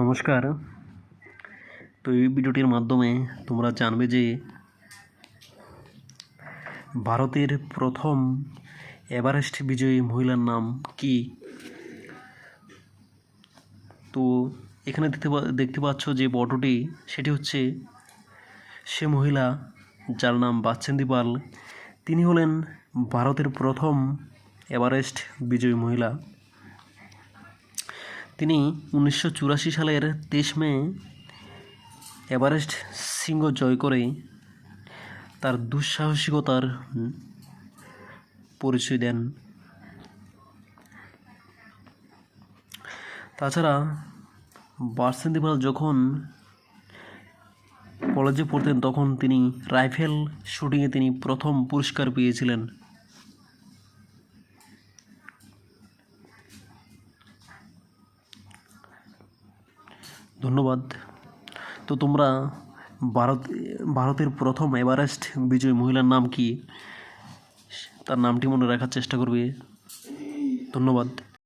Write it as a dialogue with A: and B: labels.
A: নমস্কার। তো এই ভিডিওটির মাধ্যমে তোমরা জানবে যে ভারতের প্রথম এভারেস্ট বিজয়ী মহিলার নাম কি? তো এখানে দেখতে দেখতে পাচ্ছ যে ফটোটি সেটি হচ্ছে সে মহিলা যার নাম বাচ্চেন্দি পাল। তিনি হলেন ভারতের প্রথম এভারেস্ট বিজয়ী মহিলা। তিনি উনিশশো চুরাশি সালের তেইশ মে এভারেস্ট শৃঙ্গ জয় করে তার দুঃসাহসিকতার পরিচয় দেন। তাছাড়া বার্সেন্দিপাল যখন কলেজে পড়তেন, তখন তিনি রাইফেল শুটিংয়ে তিনি প্রথম পুরস্কার পেয়েছিলেন। ধন্যবাদ। তো তোমরা ভারত, ভারতের প্রথম এভারেস্ট বিজয়ী মহিলার নাম কি? তার নামটি মনে রাখার চেষ্টা করবে। ধন্যবাদ।